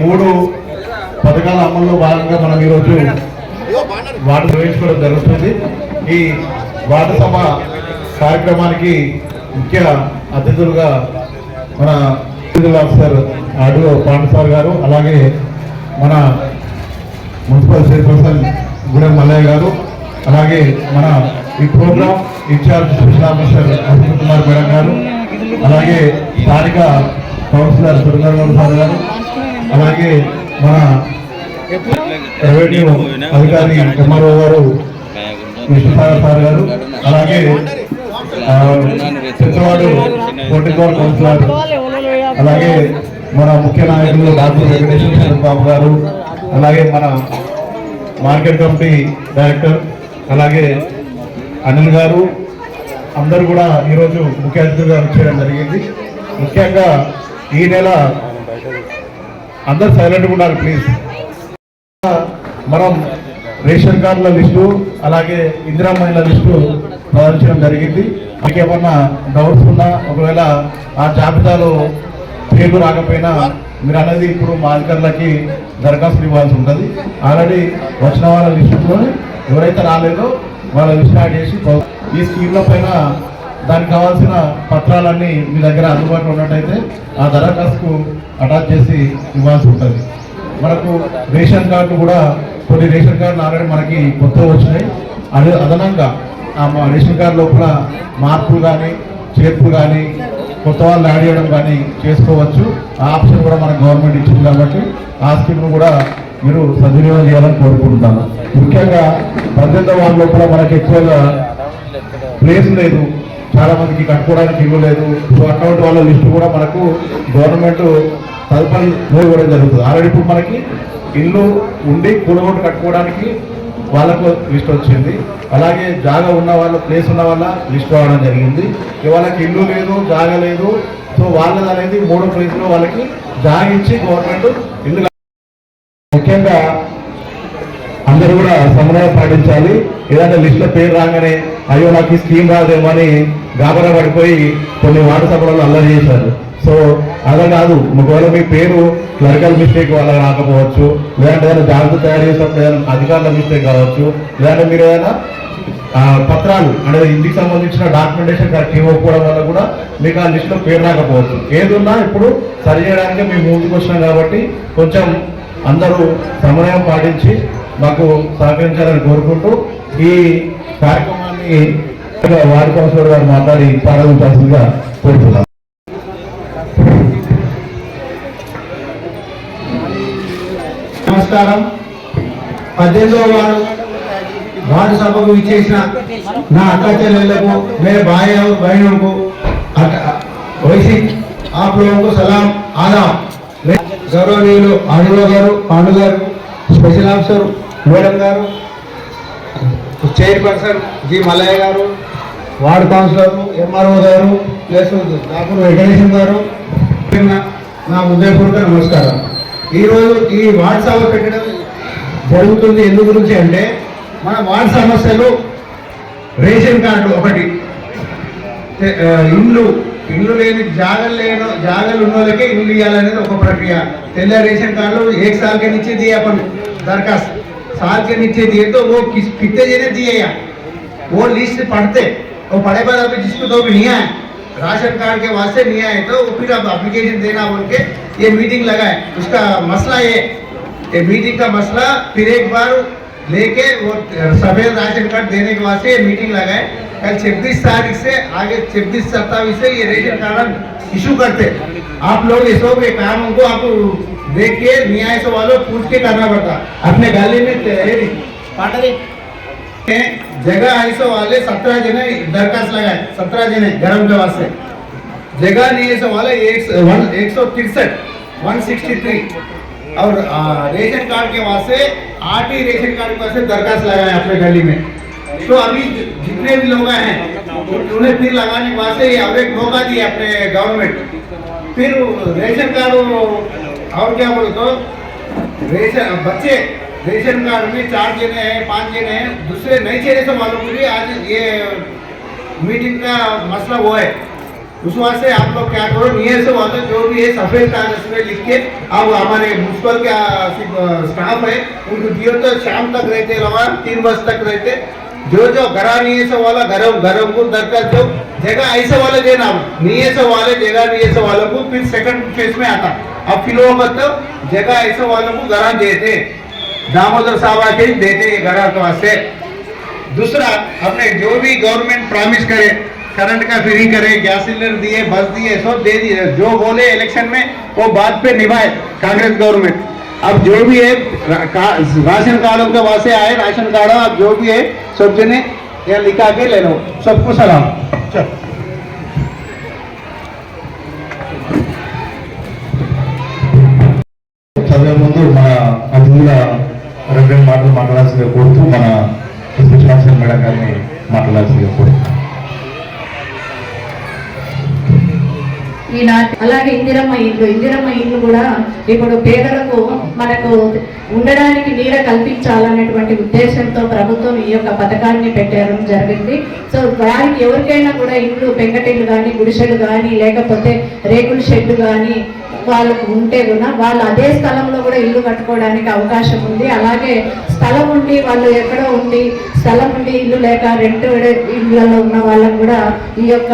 మూడు పథకాల అమల్లో భాగంగా మనం ఈరోజు వాటర్ నిర్వహించుకోవడం జరుగుతుంది. ఈ వాటర్ సభ కార్యక్రమానికి ముఖ్య అతిథులుగా మన ఆఫీసర్ అడుగు పాండసార్ గారు అలాగే మన మున్సిపల్ చైర్పర్సన్ గుడెం మల్లయ్య గారు అలాగే మన ఈ program incharge special officer Ashwin Kumar madam garu అలాగే స్థానిక కౌన్సిలర్ సురేందర్ సార్ గారు అలాగే మన రెవెన్యూ అధికారి ఎంఆర్ఓ గారు విష్ణుసాగర్ సార్ గారు అలాగే ఆ, చిత్రవాడు కోటికోర్ కౌన్సిలర్ అలాగే మన ముఖ్య నాయకులు డాక్టర్ వెంకటేశ్వర బాబు గారు అలాగే మన మార్కెట్ కమిటీ డైరెక్టర్ అలాగే అనిల్ గారు అందరూ కూడా ఈరోజు ముఖ్య అతిథిగా వచ్చేయడం జరిగింది. ముఖ్యంగా ఈ నెల అందరు సైలెంట్గా ఉండాలి ప్లీజ్ మనం రేషన్ కార్డుల లిస్టు అలాగే ఇందిరా మహిళల లిస్టు ప్రదర్శించడం జరిగింది. మీకు ఏమన్నా డౌట్స్ ఉన్నా ఒకవేళ ఆ జాబితాలో పేర్లు రాకపోయినా మీరు అనేది ఇప్పుడు మా అధికారులకి దరఖాస్తులు ఇవ్వాల్సి ఉంటుంది. ఆల్రెడీ వచ్చిన వాళ్ళ లిస్టులో ఎవరైతే రాలేదో వాళ్ళ లిస్ట్ యాడ్ చేసి ఈ స్కీమ్ల పైన దానికి కావాల్సిన పత్రాలన్నీ మీ దగ్గర అందుబాటులో ఉన్నట్టయితే ఆ దరఖాస్తుకు అటాచ్ చేసి ఇవ్వాల్సి ఉంటుంది. మనకు రేషన్ కార్డు కూడా కొన్ని రేషన్ కార్డులు ఆల్రెడీ మనకి కొత్తగా వచ్చినాయి. అది అదనంగా ఆ మా రేషన్ కార్డు లోపల మార్పులు కానీ చేర్పులు కానీ కొత్త వాళ్ళు యాడ్ చేయడం కానీ చేసుకోవచ్చు. ఆ ఆప్షన్ కూడా మన గవర్నమెంట్ ఇచ్చింది కాబట్టి ఆ స్కీమ్ను కూడా మీరు సద్వినియోగం చేయాలని కోరుకుంటున్నాను. ముఖ్యంగా పద్దెనిమిది వాళ్ళ లోపల మనకి ఎక్కువగా ప్లేస్ లేదు. చాలా మందికి కట్టుకోవడానికి ఇల్లు లేదు. సో అటువంటి వాళ్ళ లిస్టు కూడా మనకు గవర్నమెంట్ తదుపరి ఇవ్వడం జరుగుతుంది. ఆల్రెడీ ఇప్పుడు మనకి ఇల్లు ఉండి కూడగొట్టు కట్టుకోవడానికి వాళ్ళకు లిస్ట్ వచ్చింది. అలాగే జాగా ఉన్న వాళ్ళ ప్లేస్ ఉన్న వాళ్ళ లిస్ట్ రావడం జరిగింది. ఇవాళకి వాళ్ళకి ఇల్లు లేదు జాగా లేదు. సో వాళ్ళది అనేది మూడో ప్లేస్లో వాళ్ళకి జాగించి ఇచ్చి గవర్నమెంట్ ఇల్లు ముఖ్యంగా అందరూ కూడా సమన్వయం పాటించాలి. ఏదైనా లిస్టులో పేరు రాగానే అయ్యో నాకు ఈ స్కీమ్ రాదేమో అని గాబరా పడిపోయి కొన్ని వార్డు సభలలో అల్లరి చేశారు. సో అలా కాదు. ఒకవేళ మీ పేరు క్లరికల్ మిస్టేక్ వల్ల రాకపోవచ్చు. లేదంటే ఏదైనా జాగ్రత్త తయారు చేసినప్పుడు ఏదైనా అధికారుల మిస్టేక్ కావచ్చు. లేదంటే మీరు ఏదైనా పత్రాలు అంటే ఇంటికి సంబంధించిన డాక్యుమెంటేషన్ కరెక్ట్ ఇవ్వకపోవడం వల్ల కూడా మీకు ఆ లిస్టులో పేరు రాకపోవచ్చు. ఏదున్నా ఇప్పుడు సరి చేయడానికి మేము ముందుకు వచ్చినాం కాబట్టి కొంచెం అందరూ సమన్వయం పాటించి మాకు సహకరించాలని కోరుకుంటూ ఈ కార్యక్రమాన్ని వార్డు కౌన్సిలర్ గారు మాట్లాడి ప్రారంభించాల్సిందిగా కోరుతున్నాను నమస్కారం. పద్దెనిమిదవ వారు వార్డు సభకు ఇచ్చేసిన నా అక్క చెల్లెళ్ళకు మేరే భార్య బహిణులకు వైసీ ఆప్లకు సలాం ఆదాం. గౌరవనీయులు అడుగు garu Pandu garu special officer madam garu chairperson G Mallaiah garu ward councillor MRO garu plus doctor Venkateshwara garu నా ఉదయపూర్వక నమస్కారం. ఈరోజు ఈ వార్డ్ సభ పెట్టడం జరుగుతుంది ఎందు గురించి అంటే మన వార్డ్ సమస్యలు రేషన్ కార్డు ఒకటి. ఇండ్లు ఇల్లు లేని జాగలు లేని జాగలు ఉన్న వాళ్ళకే ఇల్లు ఇవ్వాలనేది ఒక ప్రక్రియ. తెల్ల రేషన్ కార్డులు ఏ సార్కి నుంచి తీయపను దరఖాస్తు. साल के नीचे दिए तो वो किस कितने जने दिए या वो लिस्ट पढ़ते, वो पढ़े बाद अभी जिसको तो भी नहीं आए, राशन कार्ड के वास्ते नहीं आए तो वो फिर अब एप्लीकेशन देना बोल के ये मीटिंग लगाए। उसका मसला ये ये मीटिंग का मसला फिर एक बार लेके वो सफ़ेद राशन कार्ड देने के वास्ते ये मीटिंग लगाए। कल छब्बीस तारीख से, आगे छब्बीस सत्ताईस से ये रेशन कार्ड इशू करते। आप लोग ये काम उनको आपको देख के न्याय से वालों पूछ के करना पड़ता। अपने गली में जगह ऐसे वाले सत्रह जने दरखास्त लगाए। सत्रह जने गरम के वास्ते जगह नहीं ऐसे वाले एक वन एक सौ तिरसठ वन सिक्सटी थ्री। और आ, रेशन कार्ड के वास्ते आठ ही रेशन कार्ड के वास्ते दरखास्त लगाए अपने गली में। तो अभी जितने भी लोग हैं उन्हें फिर लगाने के वास्ते ये अब एक मौका दिया अपने गवर्नमेंट फिर रेशन कार्ड और क्या बोलो तो? रेशन बच्चे रेशन कार्ड में चार जने हैं, पाँच जने हैं, दूसरे नए चेहरे से मालूम हुई आज ये मीटिंग का मसला वो है। उस वास्ते आप लोग क्या करो निये से वाले जो भी है, सफ़ेद कागज़ में लिख के अब हमारे म्यूनसिपल के स्टाफ है, उनको दियो तो शाम तक रहते रहा तीन बजे तक रहते। जो जो घरा नहीं से वाला गरम गरम को दरकार जो जगह ऐसे वाले देना नहीं से वाले, जगह नहीं से वालों को फिर सेकंड फ़ेज़ में आता। अब फिर वो मतलब जगह ऐसे वालों को घरा देते। दामोदर साहब आके देते ये घरा के वास्ते। दूसरा अपने जो भी गवर्नमेंट प्रॉमिस करे करंट का फ्री करे गैस सिलेंडर दिए बस दिए, सब दे दिए। जो बोले इलेक्शन में, वो बात पे निभाए कांग्रेस गवर्नमेंट अब जो भी है रा- का- राशन कार्डों के वास्ते आए राशन कार्ड अब जो भी है सब जने यहाँ लिखा के ले लो सबको सलाम चल చదివే ముందు మన అతిథుల రెండు రెండు మాటలు మాట్లాడాల్సిందిగా కోరుతూ మన స్పెషల్ ఆఫీసర్ మేడం గారిని మాట్లాడాల్సిందిగా కోరుతున్నాను ఈనాటి అలాగే ఇందిరమ్మ ఇల్లు ఇందిరమ్మ ఇల్లు కూడా ఇప్పుడు పేదలకు మనకు ఉండడానికి నీడ కల్పించాలనేటువంటి ఉద్దేశంతో ప్రభుత్వం ఈ యొక్క పథకాన్ని పెట్టడం జరిగింది. సో వారికి ఎవరికైనా కూడా ఇల్లు పెంకటిల్లు కానీ గుడిసెలు కానీ లేకపోతే రేకుల షెడ్లు కానీ వాళ్ళకు ఉంటే కూడా వాళ్ళు అదే స్థలంలో కూడా ఇల్లు కట్టుకోవడానికి అవకాశం ఉంది. అలాగే స్థలం ఉండి వాళ్ళు ఎక్కడో ఉండి స్థలం ఉండి ఇల్లు లేక రెంట్ ఇళ్ళలో ఉన్న వాళ్ళకు కూడా ఈ యొక్క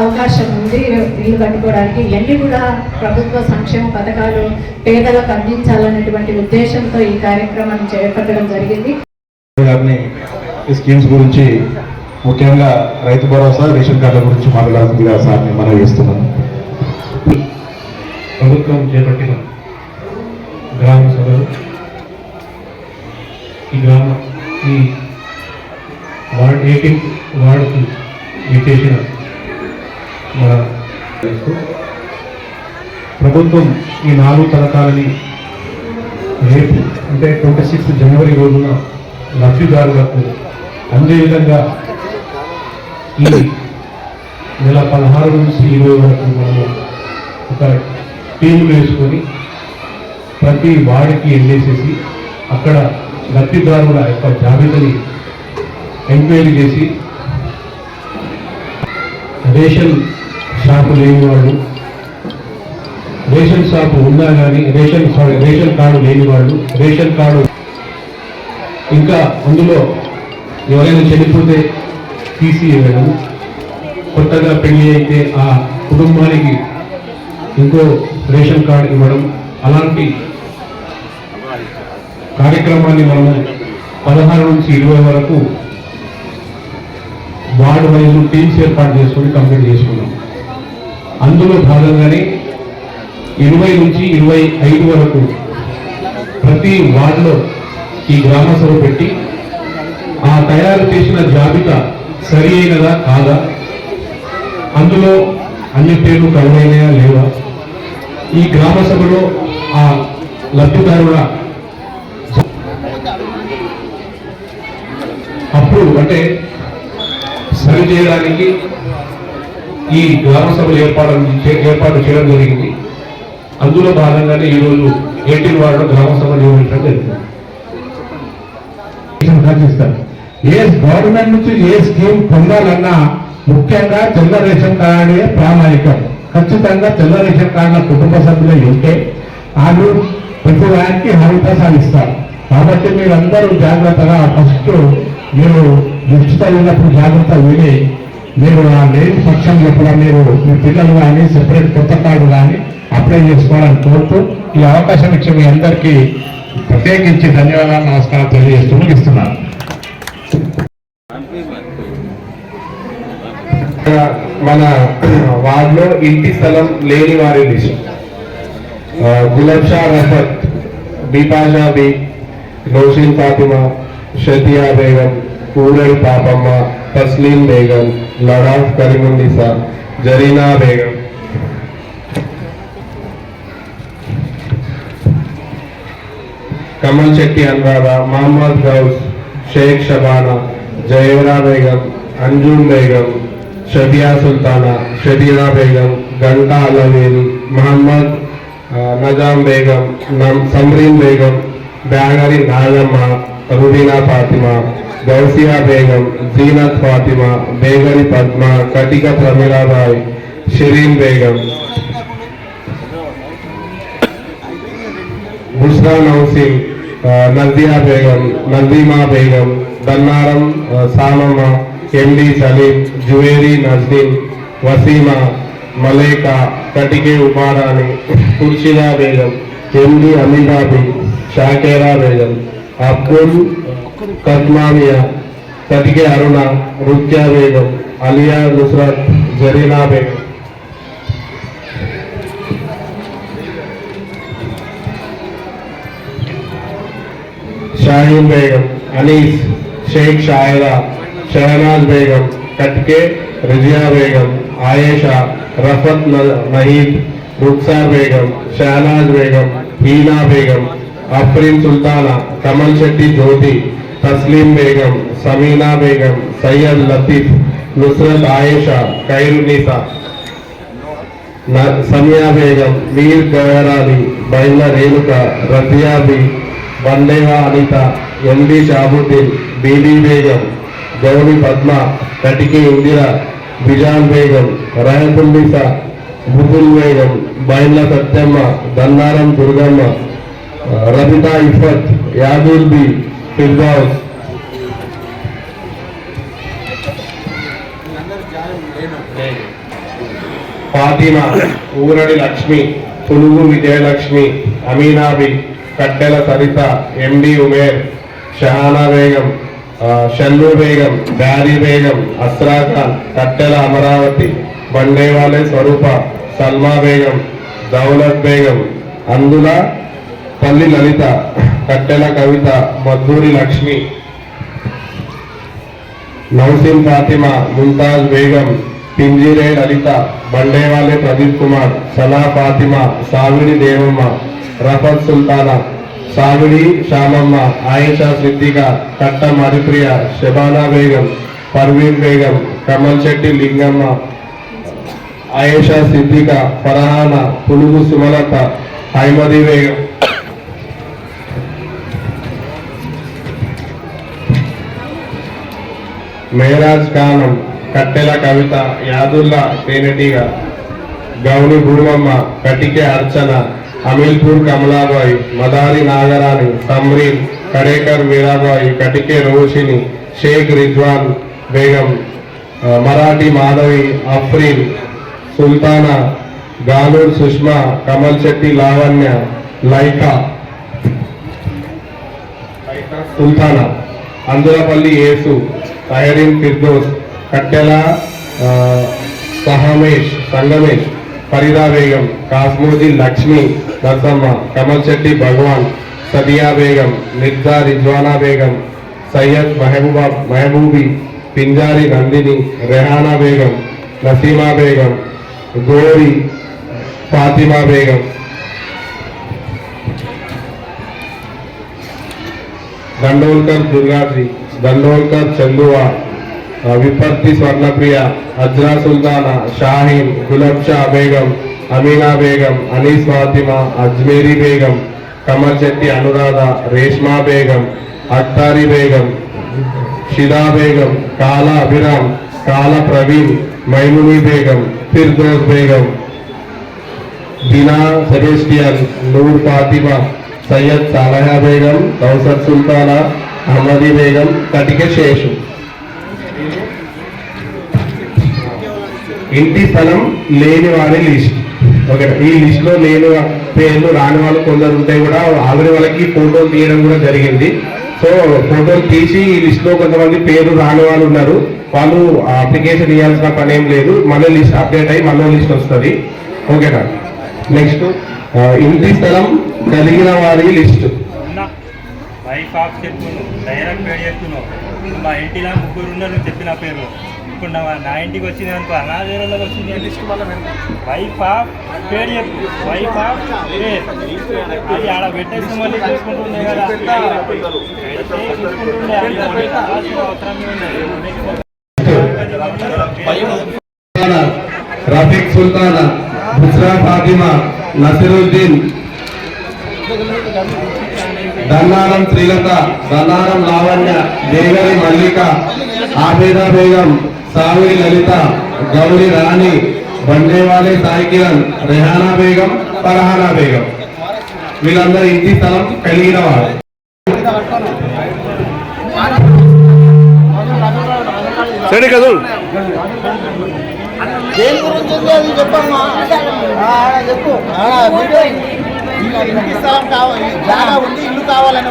అవకాశం ఉంది ఇల్లు కట్టుకోవడానికి. ఇవన్నీ కూడా ప్రభుత్వ సంక్షేమ పథకాలు పేదలకు అందించాలనేటువంటి ఉద్దేశంతో ఈ కార్యక్రమాన్ని చేపట్టడం జరిగింది. ఈ స్కీమ్స్ గురించి ముఖ్యంగా రైతు భరోసా రేషన్ కార్డుల గురించి మాట్లాడుతుందిగా సార్ని మనం చేస్తున్నాను. ప్రభుత్వం చేపట్టిన గ్రామ సభలు ఈ గ్రామ ఈ వార్డ్ ఎయిటీన్ వార్డుకి విచ్చేసిన మన ప్రభుత్వం ఈ నాలుగు పథకాలని రేపు అంటే ట్వంటీ సిక్స్త్ జనవరి రోజున లబ్ధిదారులకు అందే విధంగా ఈ నెల పదహారు నుంచి ఇరవై వరకు మనము ఒక టీములు వేసుకొని ప్రతి వాడికి వెళ్ళేసేసి అక్కడ లబ్ధిదారుల యొక్క జాబితాని ఎంక్వైరీ చేసి రేషన్ షాపు లేని వాళ్ళు రేషన్ షాపు ఉన్నా కానీ రేషన్ సారీ రేషన్ కార్డు లేని వాళ్ళు రేషన్ కార్డు ఇంకా అందులో ఎవరైనా చనిపోతే తీసి తీసివేయడం కొత్తగా పెళ్ళి అయితే ఆ కుటుంబానికి ఇంకో రేషన్ కార్డు ఇవ్వడం అలాంటి కార్యక్రమాన్ని మనము పదహారు నుంచి ఇరవై వరకు వార్డు వైజ్ టీమ్స్ ఏర్పాటు చేసుకొని కంప్లీట్ చేసుకున్నాం. అందులో భాగంగానే ఇరవై నుంచి ఇరవై ఐదు వరకు ప్రతి వార్డులో ఈ గ్రామ సభ పెట్టి ఆ తయారు చేసిన జాబితా సరి అయినదా కాదా? అందులో అన్ని పేర్లు కరువైనయా లేవా? ఈ గ్రామ సభలో ఆ లబ్ధిదారుల అప్పుడు అంటే సరి చేయడానికి ఈ గ్రామ సభలు ఏర్పాటు ఏర్పాటు చేయడం జరిగింది. అందులో భాగంగానే ఈరోజు ఎయిటీన్ వార్డులో గ్రామ సభ నిర్వహించడం జరిగింది. సాధిస్తారు ఏ గవర్నమెంట్ నుంచి ఏ స్కీమ్ పొందాలన్నా ముఖ్యంగా తెల్ల రేషన్ కార్డే ప్రామాణికం. ఖచ్చితంగా తెల్ల రేషన్ కార్డుల కుటుంబ సభ్యులు ఉంటే వాళ్ళు ప్రతి వారికి హరితసాలు ఇస్తారు. కాబట్టి మీరందరూ జాగ్రత్తగా ఫస్ట్ మీరు దృష్టితో ఉన్నప్పుడు జాగ్రత్త విని మీరు ఆ లేని పక్షంలో కూడా మీరు మీ పిల్లలు కానీ సెపరేట్ కొత్త కార్డు కానీ అప్లై చేసుకోవాలని కోరుతూ ఈ అవకాశం ఇచ్చి మీ అందరికీ ప్రత్యేకించి ధన్యవాదాలు నమస్కారం తెలియజేస్తూ ముగిస్తున్నాను. మన వార్డులో ఇంటి స్థలం లేని వారి లిస్ట్. ఆ, గులాబ్ షా రఫత్ బిపాషా బి ఫాతిమా షతియా బేగం ఊరడి పాపమ్మ తస్లీం బేగం లడాఫ్ కరీముండిసా జరీనా బేగం. కమల్ శెట్టి అన్వారా మహమ్మద్ గౌస్ షేక్ షబానా జయవరా బేగం అంజుమ్ బేగం షబియా సుల్తానా షబీరా బేగం గంటా అలవేని మహమ్మద్ నజాం బేగం నమ్- సమ్రీన్ బేగం బ్యాగరి నాగమ్మ రుబీనా ఫాతిమా గౌసియా బేగం జీనత్ ఫాతిమా బేగరి పద్మ కటిక ప్రమీలాబాయ్ షిరీన్ బేగం. బుస్రా నౌసిన్ నల్దియా బేగం నల్దీమా బేగం దన్నారం సామమ్మ ఎండి సలీం జువేరి నజ్దీన్ వసీమా మలైకా కటికే ఉమారాణి ఖుర్షిదా బేగం ఎండి అమీబాబి షాకేరా బేగం అబ్దుల్ కద్మానియా కటికే అరుణ రుక్యా బేగం అలియా నుస్రత్ జరీనా బేగం. షాహీన్ బేగం అనీస్ షేక్ షాయిరా షహనాజ్ బేగం కట్కే రజియా బేగం ఆయేషా రఫత్ న- నహీద్ రుక్సార్ బేగం షానాజ్ బేగం హీనా బేగం అఫ్రీన్ సుల్తానా కమల్ శెట్టి జ్యోతి తస్లీం బేగం సమీనా బేగం సయ్యద్ లతీఫ్ నుస్రత్ ఆయేషా ఖైరునీసా న- సమియా బేగం మీర్ గయరాలి బైల రేణుక రజియాబి బండేవా అనిత ఎండి షాబుద్దీన్ బీబీ బేగం గౌరి పద్మ నటికి ఇందిర బిజాన్ బేగం రాయపుల్లిస బుబుల్ బేగం బైల సత్యమ్మ దన్నారం దుర్గమ్మ రబితా ఇఫత్ యాదుల్ బి ఫిర్దౌస్. ఫాతిమా ఊరడి లక్ష్మి పులుగు విజయలక్ష్మి అమీనాబి కట్టెల సరిత ఎండి ఉమేర్ షహానా బేగం ఆ, షల్లు బేగం బ్యారీ బేగం అస్రా ఖాన్ కట్టెల అమరావతి బండేవాలే స్వరూప సల్మా బేగం దౌలత్ బేగం అందుల పల్లి లలిత కట్టెల కవిత మద్దూరి లక్ష్మి నౌసిన్ ఫాతిమా ముంతాజ్ బేగం పింజిరే లలిత బండేవాలే ప్రదీప్ కుమార్ సలా ఫాతిమా సావిడి దేవమ్మ రఫత్ సుల్తానా సావిడి శ్యామమ్మ ఆయేషా సిద్దిక కట్ట మరిప్రియ శబానా బేగం పర్వీన్ బేగం కమల్ శెట్టి లింగమ్మ ఆయేషా సిద్దిక ఫరహానా పులుగు సుమలత హైమది బేగం. మేరాజ్ ఖానం కట్టెల కవిత యాదుల్లా తేనెటిగ గౌని భూమమ్మ కటికే అర్చన అమీల్పూర్ కమలాబాయి మదారి నాగరాణి తమ్రీన్ కడేకర్ మీరాబాయి కటికే రోషిని షేక్ రిజ్వాన్ బేగం మరాఠీ మాధవి అఫ్రీన్ సుల్తానా గానూర్ సుష్మా కమల్ శెట్టి లావణ్య లైకా సుల్తానా అందులపల్లి యేసు తయరీన్ ఫిర్దోస్ కట్టెల సహమేష్ సంగమేష్ ఫరీదా బేగం కాస్మోజీ లక్ష్మి నర్సమ్మ కమల్ శెట్టి భగవాన్ సదియా బేగం నిర్జా రిజ్వానా బేగం సయ్యద్ మహబూబా మహబూబి పింజారి నందిని రెహానా బేగం నసీమా బేగం గోరి ఫాతిమా బేగం. దండోల్కర్ దుర్గాజీ దండోల్కర్ చందువా ఆ, విపత్తి స్వర్ణప్రియ అజ్రా సుల్తానా షాహీన్ గులబ్ షా బేగం అమీనా బేగం అనీస్ ఫాతిమా అజ్మేరీ బేగం కమర్చెట్టి అనురాధ రేష్మా బేగం అక్తారి బేగం షిదా బేగం కాల అభిరామ్ కాల ప్రవీణ్ మైముని బేగం ఫిర్దోస్ బేగం దినా సెబేస్టియన్ నూర్ ఫాతిమా సయ్యద్ సాలహా బేగం కౌసర్ సుల్తానా అహ్మది బేగం కటిక శేషు. ఇంటి స్థలం లేని వారి లిస్ట్. ఓకే ఈ లిస్ట్లో పేర్లు రాని వాళ్ళు కొందరు ఉంటే కూడా ఆల్రెడీ వాళ్ళకి ఫోటోలు తీయడం కూడా జరిగింది. సో ఫోటోలు తీసి ఈ లిస్ట్లో కొంతమంది పేరు రాని వాళ్ళు ఉన్నారు. వాళ్ళు అప్లికేషన్ ఇవ్వాల్సిన పని ఏం లేదు. మళ్ళీ లిస్ట్ అప్డేట్ అయ్యి మళ్ళీ లిస్ట్ వస్తుంది. ఓకేనా నెక్స్ట్ ఇంటి స్థలం కలిగిన వారి లిస్ట్. వైఫ్ ఆఫ్ చెప్తున్నావు డైరెక్ట్ చెప్తున్నావు. మా ఇంటిలో ముగ్గురు ఉన్నారు చెప్పిన పేరు ఇప్పుడు నా నా ఇంటికి వచ్చింది అనుకో అనాథేరలోకి వచ్చింది వైఫ్ ఆఫ్ పేరు చెప్పు వైఫ్ ఆఫ్ అది ఆడ పెట్టేసి మళ్ళీ చూసుకుంటుండే కదా. చూసుకుంటుండే అవసరం? రఫీక్ సుల్తానా బుస్రా ఫాతిమా నసిరుద్దీన్ దన్నారం శ్రీలత దన్నారం లావణ్య దేవరి మల్లిక ఆబేదా బేగం సావిరి లలిత గౌరి రాణి బండేవాలే సాయి కిరణ్ రెహానా బేగం ఫర్హానా బేగం. వీళ్ళందరూ ఇంటి స్థలం కలిగిన వారు సరే కదూ దేని గురించి ఉంది అది చెప్పమ్మా. చెప్పు. ఇంటి స్థలం కావాలి జాగా ఉంది ఇల్లు కావాలని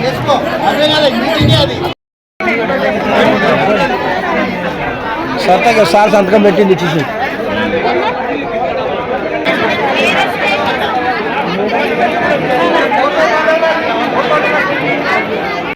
చేసుకో. మీటింగ్ అది. సార్ సంతకం పెట్టింది చూసి